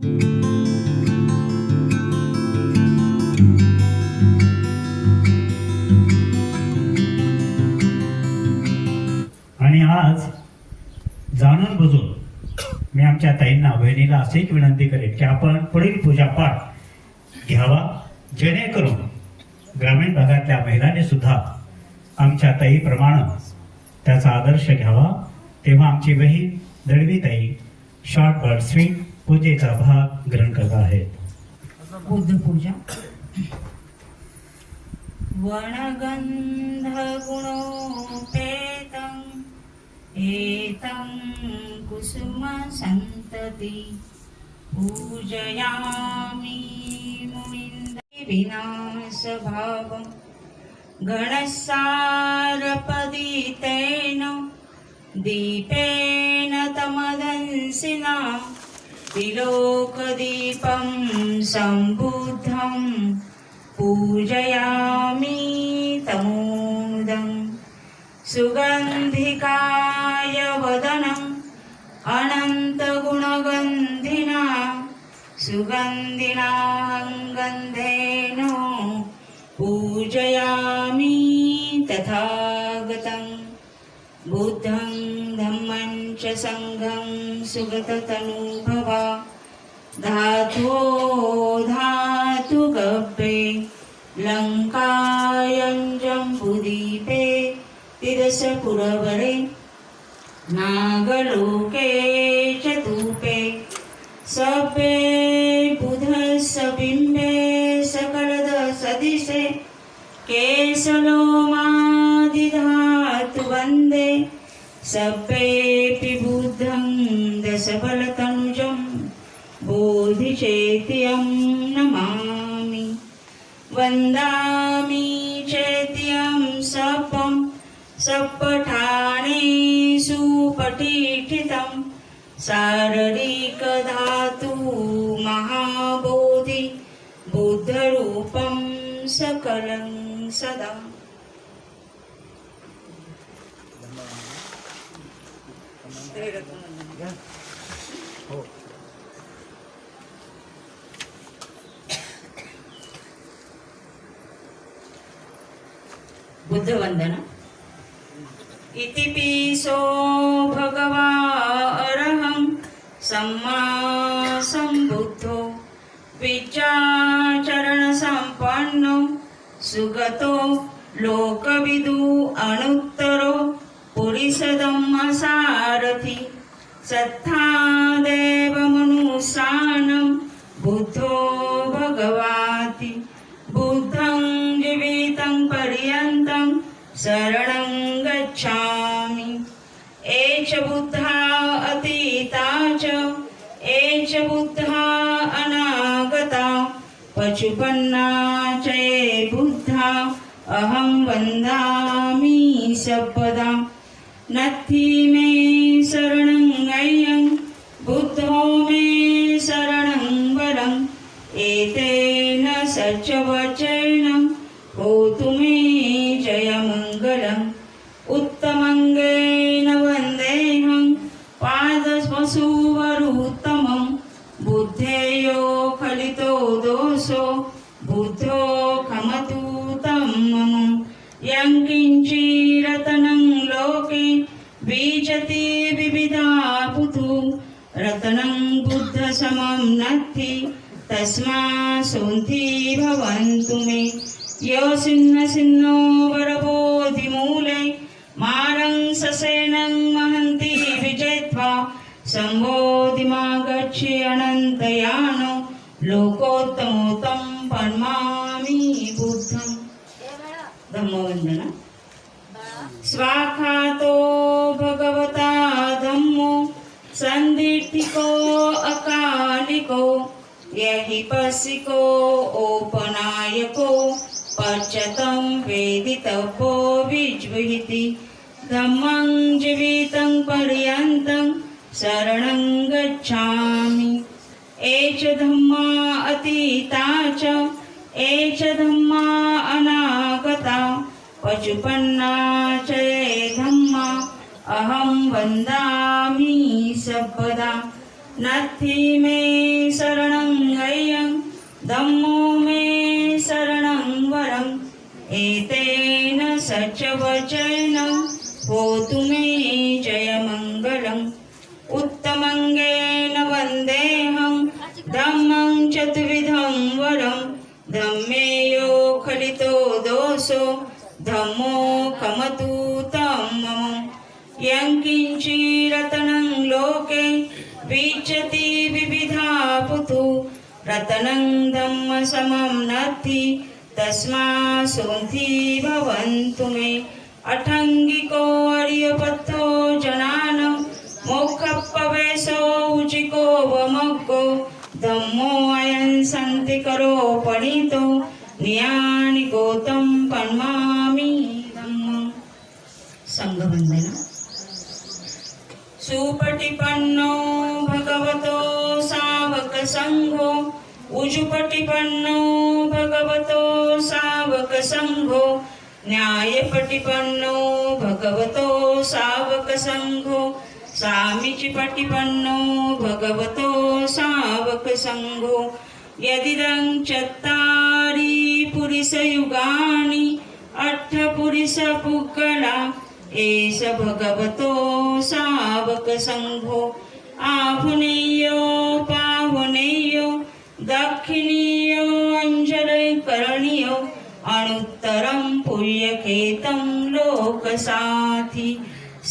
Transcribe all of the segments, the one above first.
आणि आज जाणून बुजून मी आमच्या ताईंना बहिणीला असेच विनंती करेन की आपण पुढील पूजापाठ घ्यावा. जेणेकरून ग्रामीण भागातल्या महिलांनी सुद्धा आमच्या ताईप्रमाणे त्याचा आदर्श घ्यावा. तेव्हा आमची बहीण दळवी ताई शॉर्ट बर्ड स्विंग पूजेचा भाग ग्रहण करत आहेत बुद्ध पूजा वणगन्धगुणोपेतम् एतं कुसुमसन्तति पूजयामि मुनिन्दे विनाशभावम् गणसारपदितेन दीपेन तमदंसिना त्रिलोकदीपं सम्बुद्धं पूजयामि तमोदं सुगन्धिकाय वदनम् अनन्तगुणगन्धिना सुगन्धिना गन्धेन पूजयामि तथागतं बुद्धं धम्मं च सङ्घं सुगततनुभवा। धातो धातु गप्पे लङ्कायं जम्बुदीपे तिरसपुरवरे नागलोके च तूपे सपे बुधसबिम्बे सकलद सदिशे केशलोमादिधातु वन्दे सप्पेऽपि बुद्धं दशबलतनुजं बोधिचेत्यं नमामि। वन्दामि चेत्यं सपं सपठाणे सुपठिठितं शारीरिकधातु महाबोधि बुद्धरूपं सकलं सदा बुद्धवंदना। इति पिसो भगवा अरहं सम्मा सम्बुद्धो। विचाचरणसम्पन्नो सुगतो लोकविदु अनुत्तरो पुरिसदम्मसारथि सत्था देवमनुसानं बुद्धो भगवाती। बुद्धं जीवितं पर्यन्तं शरणं गच्छामि। एच बुद्धा अतीता च एच बुद्धा अनागता। पशुपन्ना च ये बुद्धा अहं वन्दामि सपदा। नत्थि मे शरणं गय्यं बुद्धो मे शरणं वरम् एतेन सचवचनं होतु मे बुद्धसमं नत्थि तस्मा सोन्थि भवन्तु मे यो सिन्न सिन्नो वरबोधिमूले मारं ससेनं महन्ति विजयत्वा संबोधिमा गच्छे अनन्तयानो लोकोत्तमोत्तं पन्मामि बुद्धम्। धम्मवन्दना स्वाखातो भगवता धम्मो सन्दिठिको अकालिको यहि पसिको ओपनायको पच्यतं वेदितपो विज्विहिति। धम्मं जीवितं पर्यन्तं शरणं गच्छामि। एष धम्मा अतीता च एष धम्मा अनागता। पशुपन्ना च ये धम्मा अहं वन्दामि सपदा नत्थि मे शरणं गय्यं धम्मो मे शरणं वरम् एतेन सचवचन होतु मे जयमङ्गलम्। उत्तमङ्गेन वन्देऽहं धम्मं चतुर्विधं वरं। धम्मे यो खलितो दोषो धम्मो कमतु तं मम यङ्किञ्चिरतनं लोके विचति विविधा पुतु। रतनं धम्मसमं नद्धि। तस्मा सोन्थि भवन्तु मे। अठङ्गिको अर्यपत्तो जनान। मोक्षपवेशो उचिको वमग्गो। धम्मो अयं सन्तिकरो पणितो। नियानि गोतं पन्मामि धम्मम् सुपटिपन्नो भगवतो सावकसङ्घो उजुपटिपन्नो भगवतो सावकसङ्घो न्यायपटिपन्नो भगवतो सावकसङ्घो सामिचिपटिपन्नो भगवतो सावकसङ्घो यदिदं चत्तारि पुरुषयुगानि अट्ठपुरुषपुग्गला एष भगवतो सावकसङ्घो आहुनेयो पाहुनेयो दक्षिणीयो करणीय अनुत्तरं पुण्यखेतं लोकसाथी।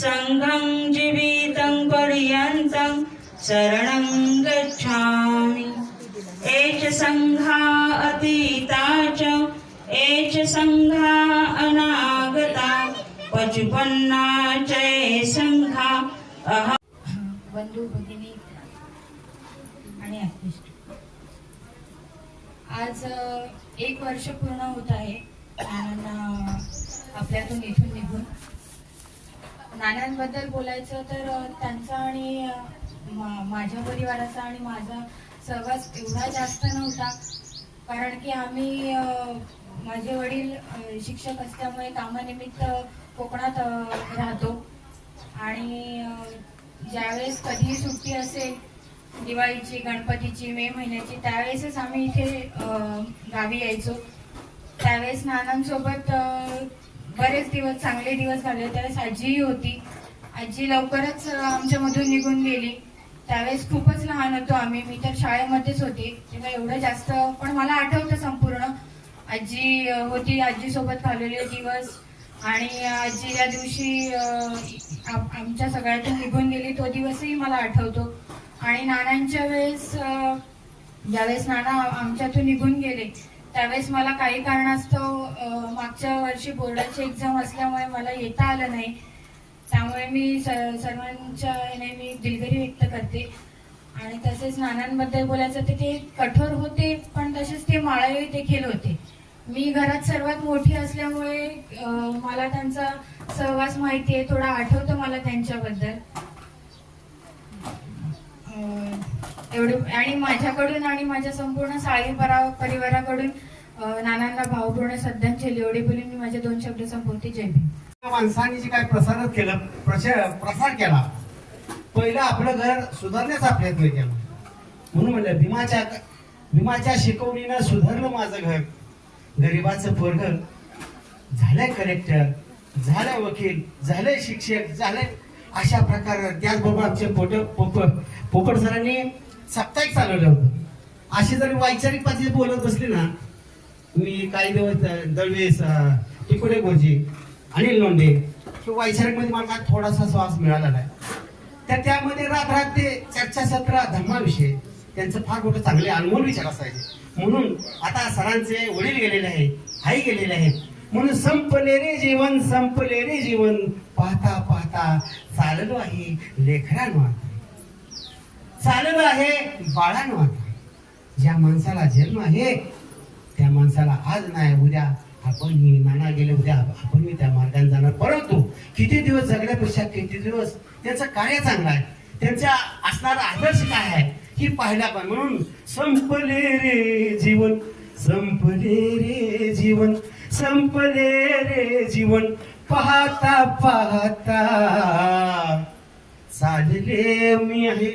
सङ्घं जीवितं पर्यन्तं शरणं गच्छामि। एच सङ्घा अतीता च एच सङ्घा अनागता पचुपन्ना च सङ्घा अह बंधू भगिनी आणि आत्मिष्ट आज एक वर्ष पूर्ण होत आहे. नानांना आपल्यातून इथून निघून. नानांबद्दल बोलायचं तर त्यांचा आणि माझ्या परिवाराचा आणि माझा सहवास एवढा जास्त नव्हता. कारण की आम्ही माझे वडील शिक्षक असल्यामुळे कामानिमित्त कोकणात राहतो. आणि ज्यावेळेस कधीही सुट्टी असेल दिवाळीची गणपतीची मे महिन्याची त्यावेळेसच आम्ही इथे गावी यायचो. त्यावेळेस नानांसोबत बरेच दिवस चांगले दिवस घालले त्यावेळेस आजीही होती. आजी लवकरच आमच्यामधून निघून गेली. त्यावेळेस खूपच लहान होतो आम्ही. मी तर शाळेमध्येच होते. तेव्हा एवढं जास्त पण मला आठवतं संपूर्ण. आजी होती. आजीसोबत घालवले दिवस. आणि आजी ज्या दिवशी आमच्या सगळ्यातून निघून गेली तो दिवसही मला आठवतो. आणि नानांच्या वेळेस ज्यावेळेस नाना आमच्यातून निघून गेले त्यावेळेस मला काही कारणास्तव मागच्या वर्षी बोर्डाची एक्झाम असल्यामुळे मला येता आलं नाही. त्यामुळे मी सर्वांच्या याने मी दिलगिरी व्यक्त करते. आणि तसेच नानांबद्दल बोलायचं तर ते कठोर होते पण तसेच ते माळावी देखील होते. मी घरात सर्वात मोठी असल्यामुळे मला त्यांचा सहवास माहिती आहे थोडा आठवतं मला त्यांच्याबद्दल. एवढं आणि माझ्याकडून आणि माझ्या संपूर्ण साळी परा परिवाराकडून नानांना भावपूर्ण श्रद्धांजली एवढी बोलून मी माझे दोन शब्द संपवते. जय माणसांनी जे काय प्रसार केलं प्रचार प्रसार केला पहिलं आपलं घर सुधारण्याचा प्रयत्न केला. म्हणून म्हणलं भीमाच्या भीमाच्या शिकवणीनं सुधारलं माझं घर. गरिबाचं पोरग झालंय कलेक्टर झालंय वकील झालंय शिक्षक झालंय अशा प्रकार त्याचबरोबर आमचे पोट पोपट पोपट सरांनी साप्ताहिक चालवलं होतं. अशी जर वैचारिक पातळी बोलत बसली ना मी काही दिवस अं, दळवीस टिकोडे गोजी अनिल लोंढे वैचारिकमध्ये मला थोडासा श्वास मिळाला आहे तर त्यामध्ये रात रात ते चर्चासत्र धर्माविषयी त्यांचं फार मोठं चांगले अनमोल विचार असायचे. म्हणून आता सरांचे वडील गेलेले आहेत आई गेलेले आहेत. म्हणून संपले रे जीवन संपले रे जीवन. पाहता पाहता चाललो आहे लेखरांनो आता चाललो आहे बाळांनो आता ज्या माणसाला जन्म आहे त्या माणसाला आज नाही उद्या आपण ही नाना गेले उद्या आपण मी त्या मार्गाने जाणार. परंतु किती दिवस जगण्यापेक्षा किती दिवस त्यांचं कार्य चांगलं आहे त्यांचा असणारा आदर्श काय आहे ही पाहिला पाहिजे म्हणून संपले रे जीवन संपले रे जीवन संपले रे जीवन. पाहता पाहता चालले मी आहे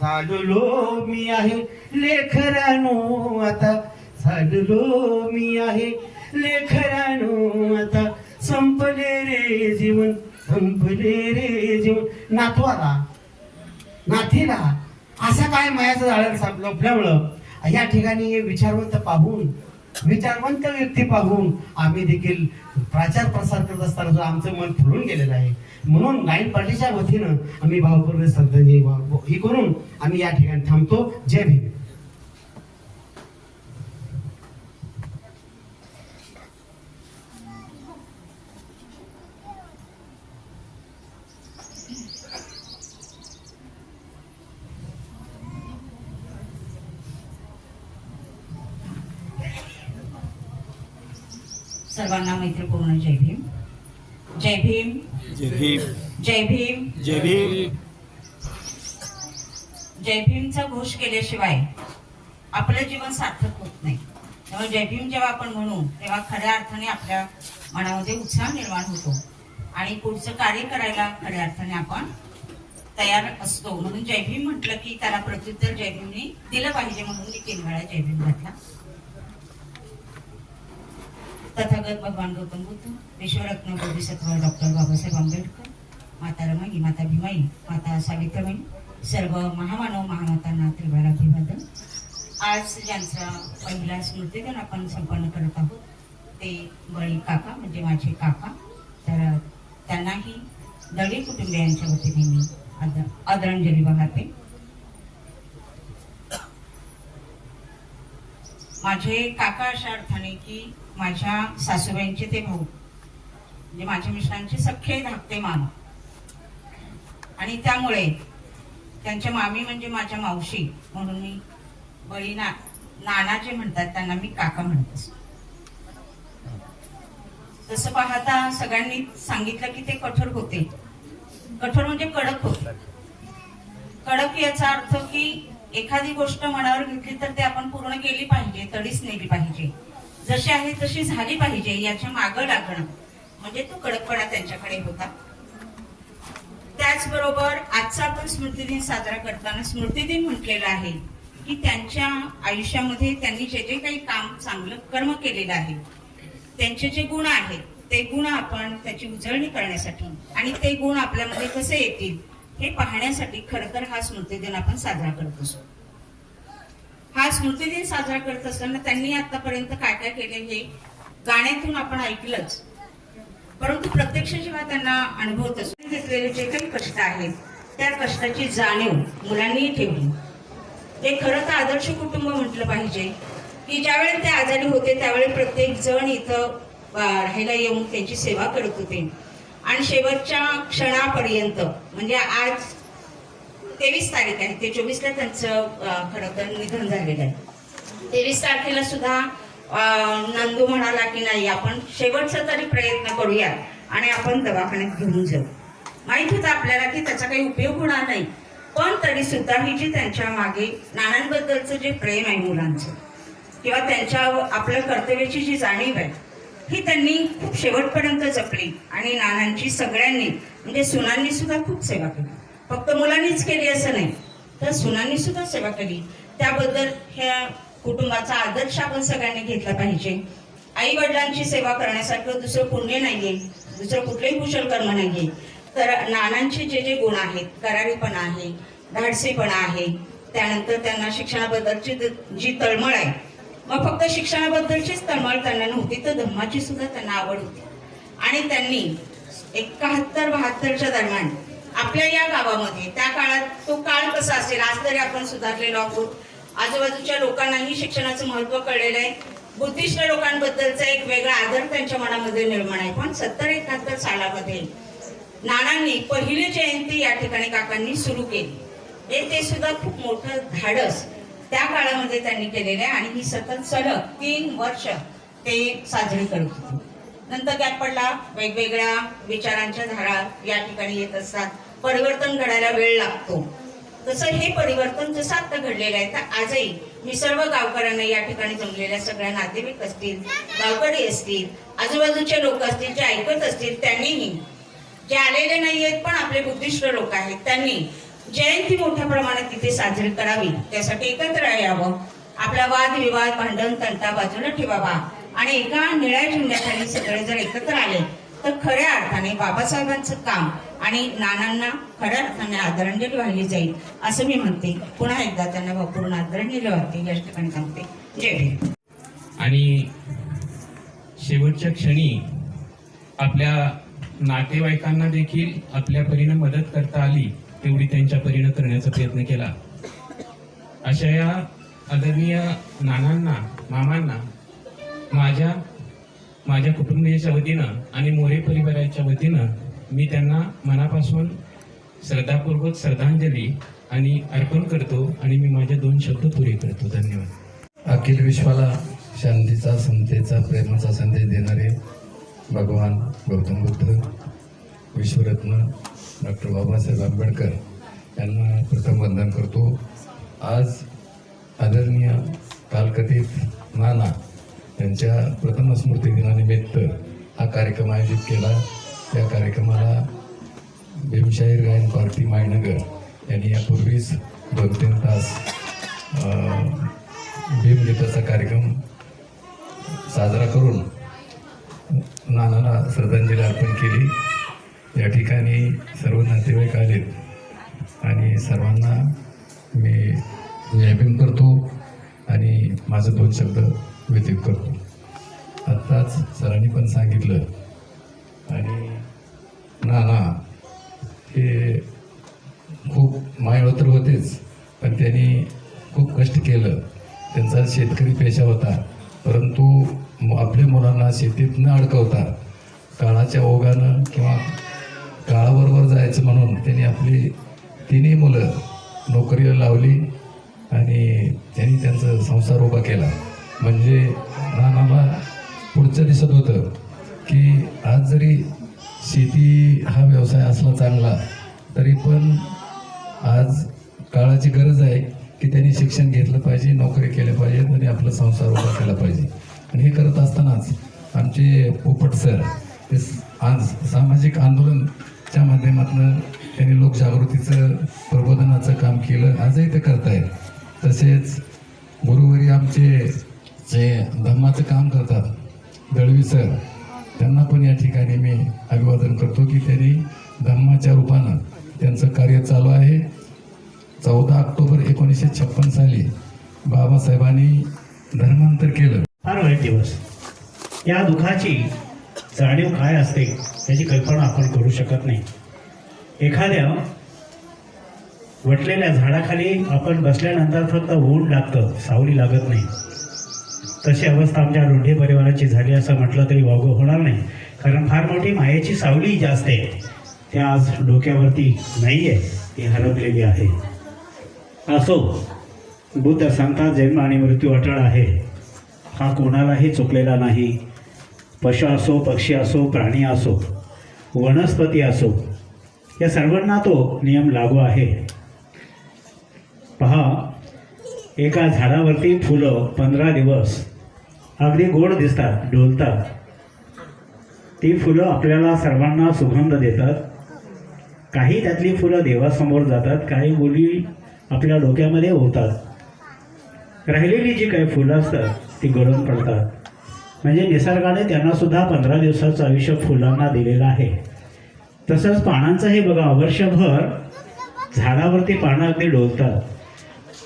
चाललो मी आहे. लेखरानो आता चाललो मी आहे. लेखरानो आता संपले रे जीवन संपले रे जीवन. नातवाला नाथीला असा काय मायाचं झाड लपल्यामुळं या ठिकाणी विचारवंत पाहून विचारवंत व्यक्ती पाहून आम्ही देखील प्रचार प्रसार करत असताना जो आमचं मन फुलून गेलेलं आहे. म्हणून गायन पार्टीच्या वतीनं आम्ही भावपूर्ण श्रद्धांजली हे ही करून आम्ही या ठिकाणी थांबतो. जय भीम. सर्वांना मैत्रीपूर्ण जय भीम. जय भीम. जय भीम. जय भीम. जय भीम. जय भीमचा घोष केल्याशिवाय आपलं जीवन सार्थक होत नाही. त्यामुळे जय भीम जेव्हा आपण म्हणू तेव्हा खऱ्या अर्थाने आपल्या मनामध्ये उत्साह निर्माण होतो. आणि पुढचं कार्य करायला खऱ्या अर्थाने आपण तयार असतो. म्हणून जय भीम म्हटलं की त्याला प्रत्युत्तर जय भीमने दिलं पाहिजे म्हणून मी तीन वेळा जय भीम घातला. तथागत भगवान गौतम बुद्ध विश्वरत्न बोधिसत्व डॉक्टर बाबासाहेब आंबेडकर माता रमाई माता भीमाई माता सावित्रीबाई सर्व महामानव महामातांना त्रिवार अभिवादन. आज ज्यांचा पहिला स्मृतिदिन आपण संपन्न करत आहोत ते बळी काका म्हणजे माझे काका. तर त्यांनाही दळी कुटुंबियांच्या वतीने मी आद- आदरांजली वाहते. माझे काका अशा अर्थाने की माझ्या सासूबाईंचे ते भाऊ. म्हणजे माझ्या मिस्टरांचे सख्खे धाकटे मान आणि त्यामुळे त्यांच्या मामी म्हणजे माझ्या मावशी म्हणून मी बळी ना नाना जे म्हणतात त्यांना मी काका म्हणत तसं पाहता सगळ्यांनी सांगितलं की ते कठोर होते. कठोर म्हणजे कडक होते. कडक याचा अर्थ की एखादी गोष्ट मनावर घेतली तर ते आपण पूर्ण केली पाहिजे तडीच नेली पाहिजे. जशी आहे तशी झाली पाहिजे याच्या मागं लागणं. म्हणजे तो कडकपणा त्यांच्याकडे होता. त्याचबरोबर आजचा आपण स्मृती दिन साजरा करताना स्मृतिदिन म्हटलेला आहे की त्यांच्या आयुष्यामध्ये त्यांनी जे जे काही काम चांगलं कर्म केलेलं आहे त्यांचे जे गुण आहेत ते गुण आपण त्याची उजळणी करण्यासाठी आणि ते गुण आपल्यामध्ये कसे येतील हे पाहण्यासाठी खरं तर हा स्मृतिदिन आपण साजरा करत असतो. हा स्मृतिदिन साजरा करत असताना त्यांनी आतापर्यंत काय काय केले हे गाण्यातून आपण ऐकलंच. परंतु प्रत्यक्ष जेव्हा त्यांना अनुभवत असतो घेतलेले जे काही कष्ट आहेत त्या कष्टाची जाणीव मुलांनीही ठेवली. ते खरं तर आदर्श कुटुंब म्हटलं पाहिजे की ज्यावेळेला ते आजारी होते त्यावेळी प्रत्येक जण इथं राहायला येऊन त्यांची सेवा करत होते. आणि शेवटच्या क्षणापर्यंत म्हणजे आज तेवीस तारीख आहे ते चोवीसला त्यांचं खरं तर निधन झालेलं आहे. तेवीस तारखेला सुद्धा नंदू म्हणाला की नाही आपण शेवटचा तरी प्रयत्न करूया आणि आपण दवाखान्यात घेऊन जाऊ. माहीत होतं आपल्याला की त्याचा काही उपयोग होणार नाही पण तरी सुद्धा ही जी त्यांच्या मागे नानांबद्दलचं जे प्रेम आहे मुलांचं किंवा त्यांच्या आपल्या कर्तव्याची जी जाणीव आहे ही त्यांनी खूप शेवटपर्यंत जपली आणि नानांची सगळ्यांनी म्हणजे सुनांनी सुद्धा खूप सेवा केली. फक्त मुलांनीच केली असं नाही तर सुनांनी सुद्धा सेवा केली. त्याबद्दल ह्या कुटुंबाचा आदर्श आपण सगळ्यांनी घेतला पाहिजे. आई वडिलांची सेवा करण्यासारखं दुसरं पुण्य नाहीये दुसरं कुठलंही कुशल कर्म नाहीये. तर नानांचे जे जे गुण आहेत करारीपणा आहे धाडसीपणा आहे त्यानंतर त्यांना शिक्षणाबद्दलची जी तळमळ आहे मग फक्त शिक्षणाबद्दलचीच तळमळ त्यांना नव्हती तर धम्माची सुद्धा त्यांना आवड होती. आणि त्यांनी एकाहत्तर बहात्तरच्या दरम्यान आपल्या या गावामध्ये त्या काळात तो काळ कसा असेल आज तरी आपण सुधारलेलो आहोत. आजूबाजूच्या लोकांनाही शिक्षणाचं महत्त्व कळलेलं आहे. बुद्धिस्ट लोकांबद्दलचा एक वेगळा आदर त्यांच्या मनामध्ये निर्माण आहे. पण सत्तर एकाहत्तर सालामध्ये नानांनी पहिली जयंती या ठिकाणी काकांनी सुरू केली. हे ते सुद्धा खूप मोठं धाडस त्या काळामध्ये त्यांनी केलेले आहे आणि ही सतत सलग तीन वर्ष ते साजरी करत होते. नंतर गॅप पडला वेगवेगळ्या विचारांच्या धारा या ठिकाणी येत असतात. परिवर्तन घडायला वेळ लागतो. तसं हे परिवर्तन जसं आता घडलेलं आहे तर आजही मी सर्व गावकऱ्यांना या ठिकाणी जमलेल्या सगळ्या नातेवाईक असतील गावकरी असतील आजूबाजूचे लोक असतील जे ऐकत असतील त्यांनीही जे आलेले नाही आहेत पण आपले बुद्धिष्ट लोक आहेत त्यांनी जयंती मोठ्या प्रमाणात तिथे साजरी करावी. त्यासाठी एकत्र यावं. आपला वाद विवाद भांडण तंटा बाजूला ठेवावा. आणि एका निळ्या झेंड्याखाली सगळे जर एकत्र आले तर खऱ्या अर्थाने बाबासाहेबांचं काम आणि नानांना खऱ्या अर्थाने आदरांजली वाहिली जाईल असं मी म्हणते. पुन्हा एकदा त्यांना भरपूर आदरांजली वाहते या ठिकाणी सांगते. जय भीम. आणि शेवटच्या क्षणी आपल्या नातेवाईकांना देखील आपल्या परीनं मदत करता आली. तेवढी त्यांच्या परीनं करण्याचा प्रयत्न केला. अशा या आदरणीय नानांना मामांना माझ्या माझ्या कुटुंबियाच्या वतीनं आणि मोरे परिवाराच्या वतीनं मी त्यांना मनापासून श्रद्धापूर्वक श्रद्धांजली आणि अर्पण करतो आणि मी माझे दोन शब्द पुरे करतो. धन्यवाद. अखिल विश्वाला शांतीचा समतेचा प्रेमाचा संदेश देणारे भगवान गौतम बुद्ध विश्वरत्न डॉक्टर बाबासाहेब आंबेडकर यांना प्रथम वंदन करतो. आज आदरणीय कालकथित नाना त्यांच्या प्रथम स्मृती दिनानिमित्त हा कार्यक्रम आयोजित केला. त्या कार्यक्रमाला भीमशाहीर गायन पार्टी मायनगर यांनी यापूर्वीच दोन तीन तास भीमगीताचा कार्यक्रम साजरा करून नानाला श्रद्धांजली अर्पण केली. या ठिकाणी सर्व नातेवाईक आलेत. आणि सर्वांना मी जयभीम करतो आणि माझं दोन शब्द व्यतीत करतो. आत्ताच सरांनी पण सांगितलं. आणि नाना हे खूप मायळ तर होतेच पण त्यांनी खूप कष्ट केलं. त्यांचा शेतकरी पेशा होता परंतु आपल्या मुलांना शेतीत न अडकवता काळाच्या ओघानं किंवा काळाबरोबर जायचं म्हणून त्यांनी आपली तिन्ही मुलं नोकरीला लावली आणि त्यांनी त्यांचा संसार उभा केला. म्हणजे नानाला पुढचं दिसत होतं की आज जरी शेती हा व्यवसाय असला चांगला तरी पण आज काळाची गरज आहे की त्यांनी शिक्षण घेतलं पाहिजे नोकरी केल्या पाहिजेत आणि आपला संसार उभा केला पाहिजे. आणि हे करत असतानाच आमचे पोपट सर हे आज सामाजिक आंदोलन च्या माध्यमातून त्यांनी लोकजागृतीचं प्रबोधनाचं काम केलं आजही ते करतायत. तसेच गुरुवारी आमचे जे धम्माचं काम करतात दळवी सर त्यांना पण या ठिकाणी मी अभिवादन करतो की त्यांनी धम्माच्या रूपानं त्यांचं कार्य चालू आहे. चौदा ऑक्टोबर एकोणीसशे छप्पन साली बाबासाहेबांनी धर्मांतर केलं. फार वाईट दिवस. या दुखाची जाणीव काय असते याची कल्पना आपण करू शकत नाही. एखाद्या वटलेल्या झाडाखाली आपण बसल्यानंतर फक्त ऊन लागतं सावली लागत नाही. तशी अवस्था आमच्या लोंढे परिवाराची झाली असं म्हटलं तरी वावगं होणार नाही. कारण फार मोठी मायेची सावली जी असते त्या आज डोक्यावरती नाही आहे ती हरपलेली आहे. असो बुद्ध सांगतात जन्म आणि मृत्यू अटळ आहे. हा कोणालाही चुकलेला नाही. पशु असो पक्षी असो प्राणी असो वनस्पती असो या सर्वांना तो नियम लागू आहे. पहा एका झाडावरती फुलं पंधरा दिवस अगदी गोड दिसतात डोलतात. ती फुलं आपल्याला सर्वांना सुगंध देतात. काही त्यातली फुलं देवासमोर जातात काही मुली आपल्या डोक्यामध्ये होतात राहिलेली जी काही फुलं असतात ती गळून पडतात. म्हणजे निसर्गाने त्यांना सुद्धा पंधरा दिवसाचं आयुष्य फुलांना दिलेलं आहे. तसंच पानांचंही बघा वर्षभर झाडावरती पानं अगदी डोलतात.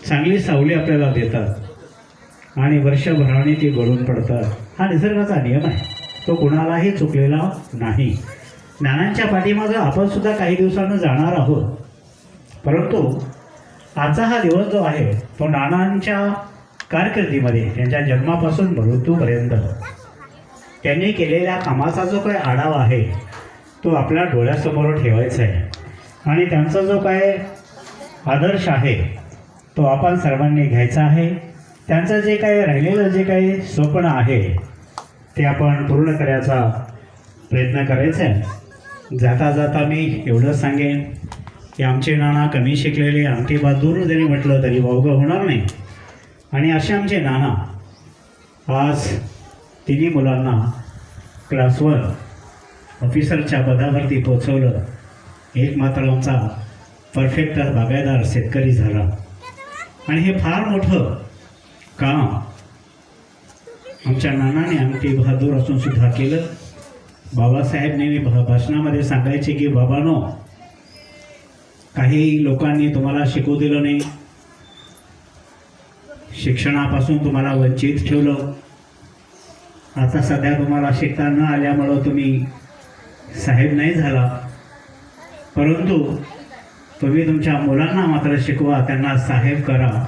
चांगली सावली आपल्याला देतात. आणि वर्षभराने ती गळून पडतात. हा निसर्गाचा नियम आहे. तो कुणालाही चुकलेला नाही. ज्ञानांच्या पाठीमागं आपण सुद्धा काही दिवसानं जाणार आहोत. परंतु आजचा हा दिवस जो आहे तो नानांच्या कारकिर्दीमध्ये त्यांच्या जन्मापासून मृत्यूपर्यंत. त्यांनी केलेल्या कामाचा जो काही आढावा आहे तो आपल्या डोळ्यासमोर ठेवायचा आहे. आणि त्यांचा जो काय आदर्श आहे तो आपण सर्वांनी घ्यायचा आहे. त्यांचं जे काही राहिलेलं जे काही स्वप्न आहे ते आपण पूर्ण करायचा प्रयत्न करायचा आहे. जाता जाता मी एवढंच सांगेन की आमचे नाना कमी शिकलेले आमटी बा दूर जरी म्हटलं तरी वावगं होणार नाही. आणि असे आमचे नाना आज तिन्ही मुलांना क्लासवर ऑफिसरच्या पदावरती पोचवलं एक मात्र आमचा परफेक्ट बागायदार शेतकरी झाला. आणि हे फार मोठं काम आमच्या नानाने आमटी बहादूर असून सुद्धा केलं. बाबासाहेब नेहमी भा- भाषणामध्ये सांगायचे की बाबानो काही लोकांनी तुम्हाला शिकू दिलं नाही. शिक्षणापासून तुम्हाला वंचित ठेवलं. आता सध्या तुम्हाला शिकता न आल्यामुळं तुम्ही साहेब नाही झाला. परंतु तुम्ही तुमच्या मुलांना मात्र शिकवा त्यांना साहेब करा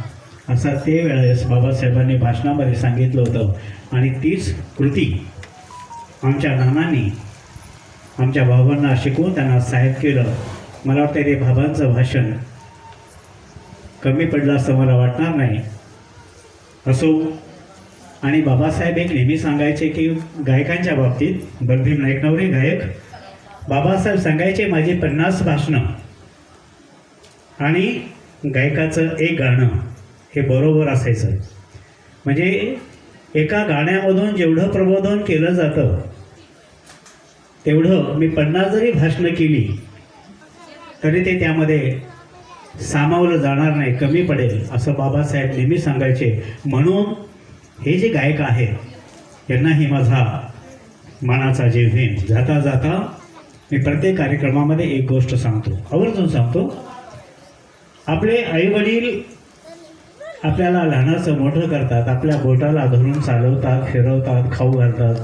असं ते वेळेस बाबासाहेबांनी भाषणामध्ये सांगितलं होतं. आणि तीच कृती आमच्या नानांनी आमच्या भावांना शिकवून त्यांना साहेब केलं. मला वाटतं ते बाबांचं भाषण कमी पडलं असं मला वाटणार नाही. असो आणि बाबासाहेब एक नेहमी सांगायचे की गायकांच्या बाबतीत बलभीम नाईकनवरे गायक बाबासाहेब सांगायचे माझी पन्नास भाषणं. आणि गायकाचं एक गाणं हे बरोबर असायचं. म्हणजे एका गाण्यामधून जेवढं प्रबोधन केलं जातं तेवढं मी पन्नास जरी भाषणं केली तरी ते त्यामध्ये सामावलं जाणार नाही कमी पडेल असं बाबासाहेब नेहमी सांगायचे. म्हणून हे जे गायक आहेत यांनाही माझा मनाचा जीवहीन जाता जाता मी प्रत्येक कार्यक्रमामध्ये एक गोष्ट सांगतो. आवर्जून सांगतो. आपले आईवडील आपल्याला लहानाचं मोठं करतात आपल्या बोटाला धरून चालवतात फिरवतात खाऊ घालतात.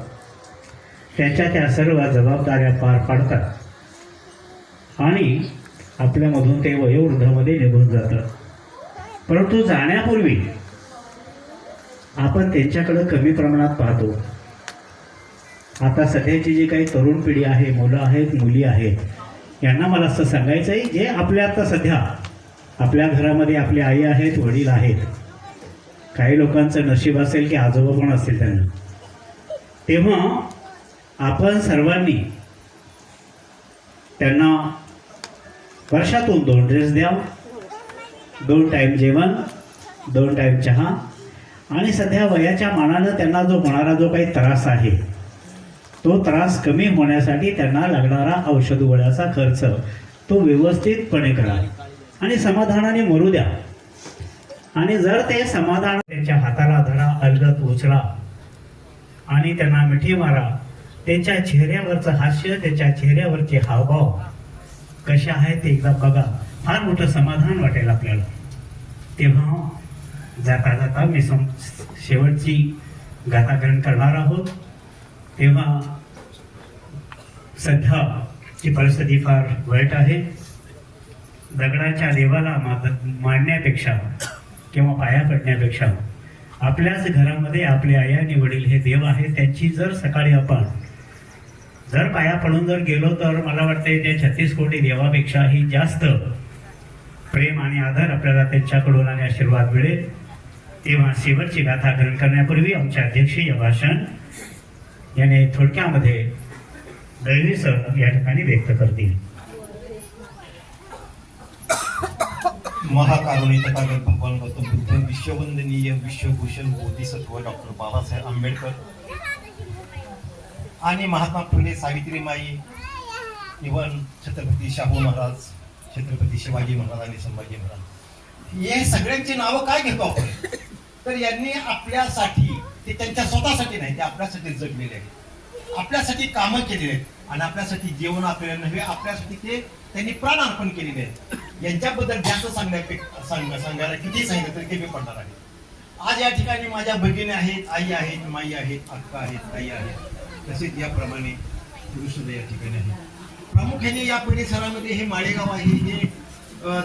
त्याच्या त्या सर्व जबाबदाऱ्या पार पाडतात. आणि आपल्यामधून ते वयोवृद्धामध्ये निघून जातात. परंतु जाण्यापूर्वी आपण त्यांच्याकडं कमी प्रमाणात पाहतो. आता सध्याची जी काही तरुण पिढी आहे मुलं आहेत मुली आहेत यांना मला असं सांगायचं आहे जे आपल्या आता सध्या आपल्या घरामध्ये आपली आई आहेत वडील आहेत काही लोकांचं नशीब असेल की आजोबा पण असतील त्यांना. तेव्हा आपण सर्वांनी त्यांना वर्षातून दोन ड्रेस द्या. दोन टाईम जेवण दोन टाईम चहा. आणि सध्या वयाच्या मानानं त्यांना जो होणारा जो काही त्रास आहे तो त्रास कमी होण्यासाठी त्यांना लागणारा औषध गोळ्याचा खर्च तो व्यवस्थितपणे करा. आणि समाधानाने मरू द्या. आणि जर ते समाधान त्यांच्या हाताला धरा अलगत उचला आणि त्यांना मिठी मारा त्यांच्या चेहऱ्यावरचं हास्य त्यांच्या चेहऱ्यावरचे हावभाव कसे आहेत ते एकदा बघा. फार मोठं समाधान वाटेल आपल्याला. तेव्हा जाता जाता मी सम शेवटची गाताकरण करणार आहोत. तेव्हा सध्याची परिस्थिती फार वाईट आहे. दगडाच्या देवाला माग- मांडण्यापेक्षा किंवा पाया पडण्यापेक्षा आपल्याच घरामध्ये आपले आई आणि वडील हे देव आहेत त्यांची जर सकाळी आपण जर पाया पडून जर गेलो तर मला वाटते ते छत्तीस कोटी देवापेक्षाही जास्त प्रेम आणि आदर आपल्याला त्यांच्याकडून आणि आशीर्वाद मिळेल. तेव्हा शेवटची गाथा ग्रहण करण्यापूर्वी आमचे अध्यक्षीय भाषण याने थोडक्यामध्ये दैवी सर या ठिकाणी व्यक्त करतील. महाकारुणी तथागत भगवान गौतम बुद्ध विश्ववंदनीय विश्वभूषण बोधिसत्व डॉक्टर बाबासाहेब आंबेडकर आणि महात्मा फुले सावित्रीमाई इवन छत्रपती शाहू महाराज छत्रपती शिवाजी महाराज आणि संभाजी महाराज. हे सगळ्यांची नावं काय घेतो आपण? तर यांनी आपल्यासाठी ते त्यांच्या स्वतःसाठी नाही ते आपल्यासाठी जगलेले आहेत. आपल्यासाठी कामं केलेली आहेत आणि आपल्यासाठी जेवण आपल्याला नव्हे आपल्यासाठी ते त्यांनी प्राण अर्पण केलेले आहेत. यांच्याबद्दल जास्त सांगण्यापेक्षा सांग सांगायला किती सांगितलं तरी कमी पडणार आहे. आज या ठिकाणी माझ्या भगिनी आहेत आई आहेत माई आहेत अक्का आहेत ताई आहेत. तसेच याप्रमाणे पुरुष या ठिकाणी आहे. प्रामुख्याने या परिसरामध्ये हे माळेगाव आहे. हे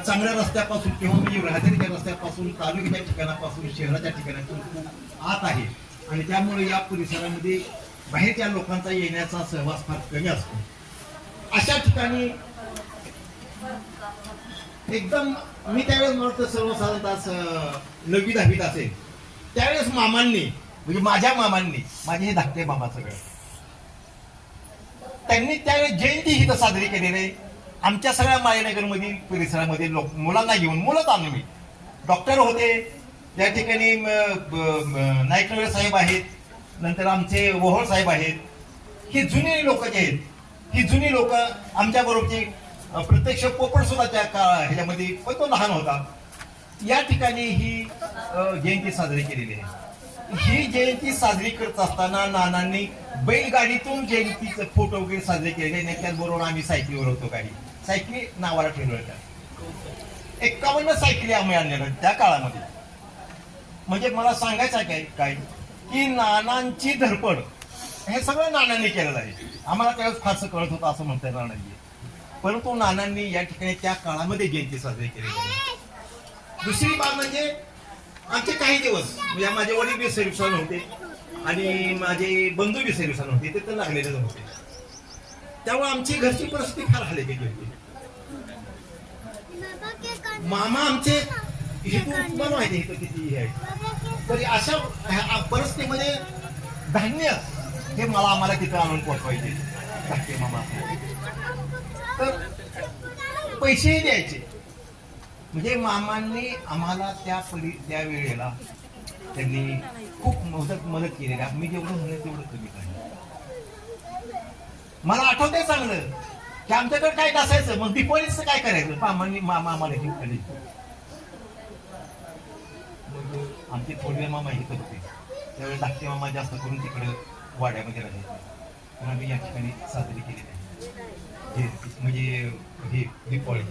चांगल्या रस्त्यापासून किंवा म्हणजे राहदारीच्या रस्त्यापासून तालुक्याच्या ठिकाणापासून शहराच्या ठिकाणातून खूप आत आहे. आणि त्यामुळे या परिसरामध्ये बाहेरच्या लोकांचा येण्याचा सहवास फार कमी असतो. अशा ठिकाणी एकदम मी त्यावेळेस मला वाटतं सर्वसाधारणतः स- नववी दहावीत असेल. त्यावेळेस मामांनी म्हणजे माझ्या मामांनी माझे हे धाकटे मामा सगळं त्यांनी त्यावेळी जयंती हिथं साजरी केलेली आहे आमच्या सगळ्या मायनगरमधील परिसरामध्ये लोक मुलांना घेऊन मुलंच आणलो मी. डॉक्टर होते. या ठिकाणी म, साहेब आहेत. नंतर आमचे वहोळ साहेब आहेत. ही जुनी लोक जे आहेत ही जुनी लोक आमच्या बरोबरची प्रत्यक्ष पोपट सुद्धा त्या काळा ह्याच्यामध्ये पण तो लहान होता. या ठिकाणी ही जयंती साजरी केलेली आहे. ही जयंती साजरी करत असताना नानांनी बैलगाडीतून जयंतीचे फोटो वगैरे साजरे केले. नाही त्याचबरोबर आम्ही सायकलीवर होतो गाडी. सायकली नावाला ठेवलं होत्या. एक्कावन्न सायकली आम्ही आणलेल्या त्या काळामध्ये. म्हणजे मला सांगायचं आहे काय काय? की नानांची धडपड हे सगळं नानांनी केलेलं आहे. आम्हाला त्यावेळेस फारसं कळत होतं असं म्हणता येणार नाहीये परंतु नानांनी या ठिकाणी त्या काळामध्ये जयंती साजरी केलेली आहे. दुसरी बाब म्हणजे आमचे काही दिवस म्हणजे माझे वडील बी सर्व्हिसला होते आणि माझे बंधू बी सर्व्हिसला होते ते तर लागलेले नव्हते त्यामुळे आमची घरची परिस्थिती फार हालायची होती. मामा आमचे हे मला माहिती आहे किती हे आहे तरी अशा ह्या परिस्थितीमध्ये धान्य हे मला आम्हाला तिथं आणून पोचवायचे धाके मामा तर पैसेही द्यायचे. म्हणजे मामांनी आम्हाला त्या परी त्या वेळेला त्यांनी खूप मदत मदत केलेली आहे. मी जेवढं म्हणेल तेवढं कमी काढलं मला आठवतंय चांगलं की आमच्याकडे काय नसायचं मग दिपावलीचं काय करायचं? मामांनी मामा आम्हाला घेऊन खाली मग आमचे थोडे मामा हे होते. त्यावेळेस धाकटे मामा जास्त करून तिकडे वाड्यामध्ये राहायचे. पण आम्ही या ठिकाणी साजरी केलेली आहे. हे म्हणजे हे दीपावली.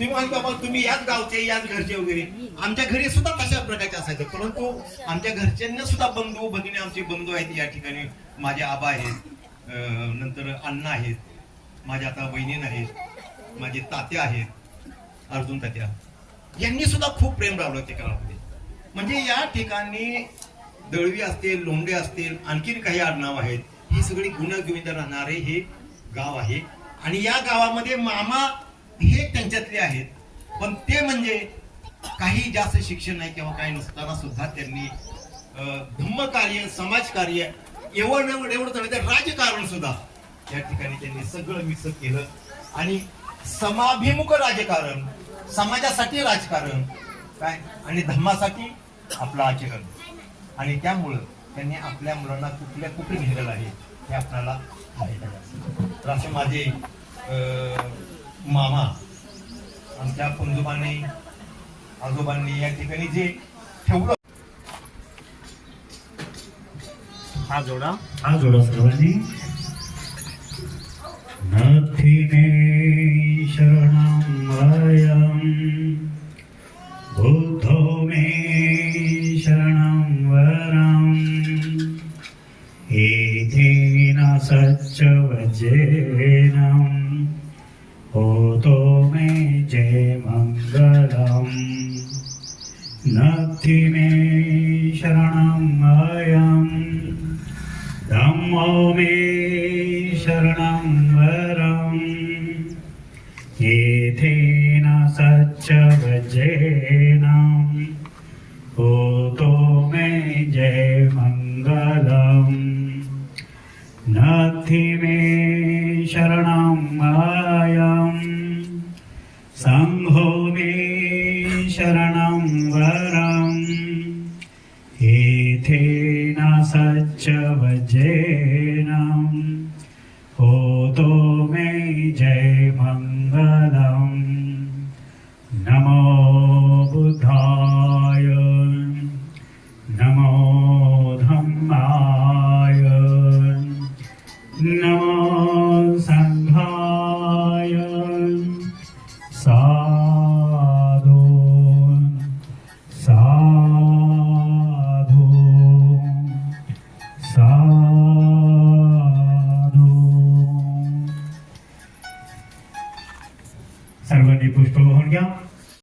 तुम्ही म्हणता बाबा तुम्ही याच गावचे याच घरचे वगैरे. आमच्या घरी सुद्धा तशा प्रकारचे असायचं. परंतु आमच्या घरच्यांना सुद्धा बंधू भगिनी आमचे बंधू आहेत या ठिकाणी. माझे आबा आहेत नंतर अण्णा आहेत माझ्या आता बहिणीन आहेत माझे तात्या आहेत अर्जुन तात्या. यांनी सुद्धा खूप प्रेम रावलं त्या काळामध्ये. म्हणजे या ठिकाणी दळवी असतील लोंढे असतील आणखीन काही आडनाव आहेत. ही सगळी गुणगोविंद राहणारे हे गाव आहे. आणि या गावामध्ये मामा हे त्यांच्यातले आहेत. पण ते म्हणजे काही जास्त शिक्षण नाही किंवा काही नसताना सुद्धा त्यांनी धम्मकार्य समाजकार्य एवढं एवढं एवढं तर राजकारण सुद्धा या ठिकाणी त्यांनी सगळं मिक्स केलं. आणि समाभिमुख राजकारण समाजासाठी राजकारण काय? आणि धर्मासाठी आपलं आचरण. आणि त्यामुळं त्यांनी आपल्या मुलांना कुठल्या कुठे नेलेलं आहे हे आपल्याला माहीत आहे. तर असे माझे मामा आमच्या पंजोबांनी आजोबांनी या ठिकाणी जे ठेवलं. हा जोडा. हा जोडा सर्वांनी. शरणं